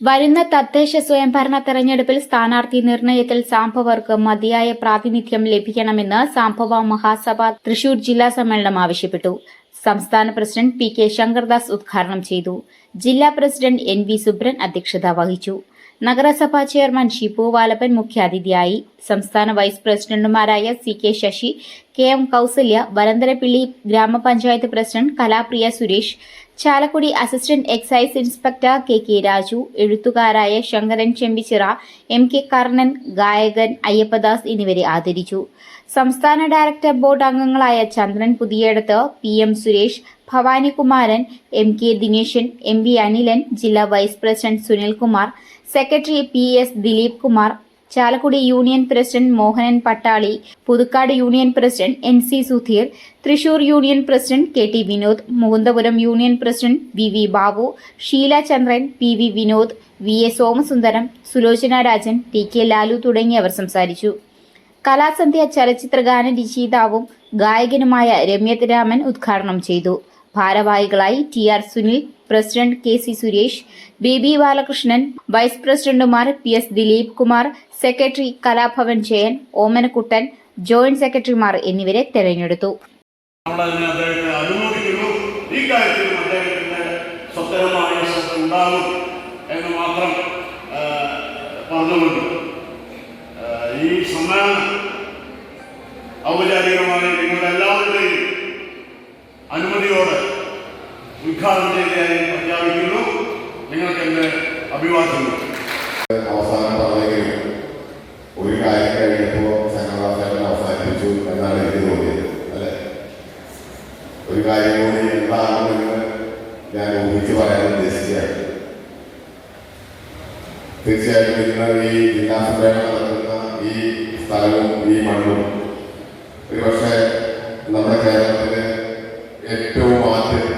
വരുന്ന തദ്ദേശ സ്വയംഭരണ തെരഞ്ഞെടുപ്പിൽ സ്ഥാനാർത്ഥി നിർണയത്തിൽ സാംഭവർക്ക് മതിയായ പ്രാതിനിധ്യം ലഭിക്കണമെന്ന് സാംഭവ മഹാസഭ തൃശൂർ ജില്ലാ സമ്മേളനം ആവശ്യപ്പെട്ടു. സംസ്ഥാന പ്രസിഡന്റ് പി കെ ശങ്കർദാസ് ഉദ്ഘാടനം ചെയ്തു. ജില്ലാ പ്രസിഡന്റ് എൻ വി സുബ്രൻ അധ്യക്ഷത വഹിച്ചു. നഗരസഭാ ചെയർമാൻ ഷിപ്പു വാലപ്പൻ മുഖ്യാതിഥിയായി. സംസ്ഥാന വൈസ് പ്രസിഡന്റുമാരായ C K Sasi K M Kousalya Varantharappilly ഗ്രാമപഞ്ചായത്ത് president Kalapriya Suresh Chalakudy assistant excise inspector K K Raju എഴുത്തുകാരായ Sankaran Chembichira M K Karnan ഗായകൻ അയ്യപ്പദാസ് എന്നിവരെ ആദരിച്ചു. സംസ്ഥാന ഡയറക്ടർ ബോർഡ് അംഗങ്ങളായ Chandran Puthiyadath P M Suresh Bhavanikumaran M K Dineshan M V Anilan ജില്ലാ vice president Sunilkumar secretary P S Dileep Kumar Chalakudy union president Mohanan Pattali Puthukkad union president N C Sudheer Thrissur union president K T Vinod Mukundapuram union president V V Babu Sheela Chandran P V Vinod V A Somasundaram Sulochana Rajan T K Lalu തുടങ്ങിയവർ സംസാരിച്ചു. കലാസന്ധ്യ ചലച്ചിത്ര ഗാന രചയിതാവും ഗായകനുമായ രമ്യത് രാമൻ ഉദ്ഘാടനം ചെയ്തു. ഭാരവാഹികളായി T R Sunil president K C Suresh B B Balakrishnan vice പ്രസിഡന്റുമാർ P S Dileep Kumar secretary Kalabhavan Jayan Omanakuttan joint സെക്രട്ടറിമാർ എന്നിവരെ തെരഞ്ഞെടുത്തു. എന്ന് മാത്രം ഈ സമ്മേളനം ഔപചാരികമായി നിങ്ങളുടെ എല്ലാവരുടെയും അനുമതിയോടെ ഉദ്ഘാടനം ചെയ്തതായി പ്രഖ്യാപിക്കുന്നു. നിങ്ങൾക്ക് എന്റെ അഭിവാദ്യങ്ങൾ. അവസാനം പറഞ്ഞെങ്കിലും ഒരു കാര്യം കഴിഞ്ഞപ്പോ സംഘടനാസേവൻ അവസാനിപ്പിച്ചു എന്നാണ് എനിക്ക് തോന്നിയത് അല്ലെ? ഒരു കാര്യം കൂടി എന്താണെന്ന് ഞാൻ ഊഹിച്ച് പറയാൻ ഉദ്ദേശിക്കുകയാണ്. തീർച്ചയായിട്ടും ഇന്ന് ഈ ജില്ലാ സമ്മേളനം നടക്കുന്ന ഈ സ്ഥലവും ഈ മണ്ണും ഒരുപക്ഷെ നമ്മുടെ കേരളത്തിൽ